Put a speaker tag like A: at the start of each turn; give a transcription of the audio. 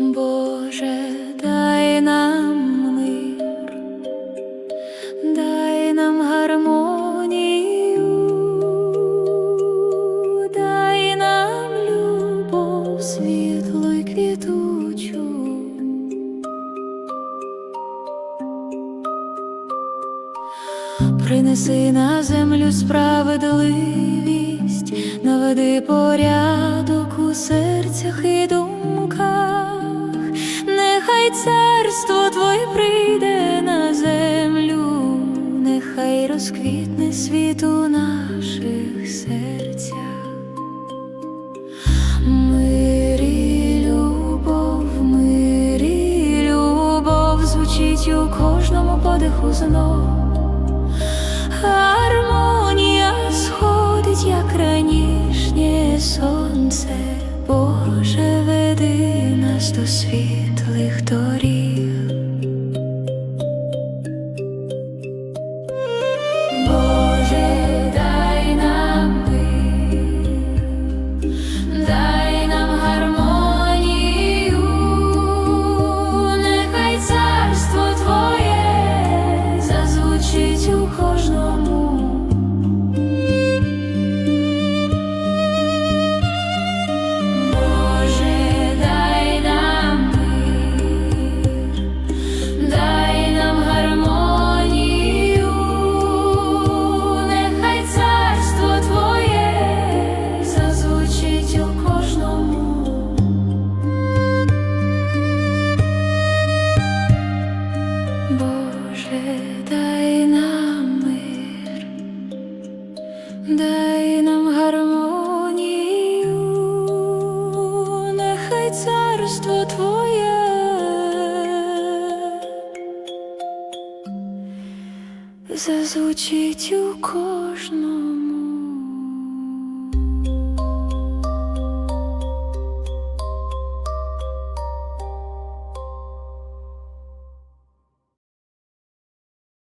A: Боже Принеси на землю справедливість, наведи порядок у серцях і думках, нехай царство Твоє прийде на землю, нехай розквітне світ у наших серцях. Мир і любов, мир і любов звучить у кожному подиху знов. Гармонія сходить, як ранішнє сонце, Боже, веди нас до світлих доріг. Дай нам гармонію, нехай царство Твоє зазвучить у кожному.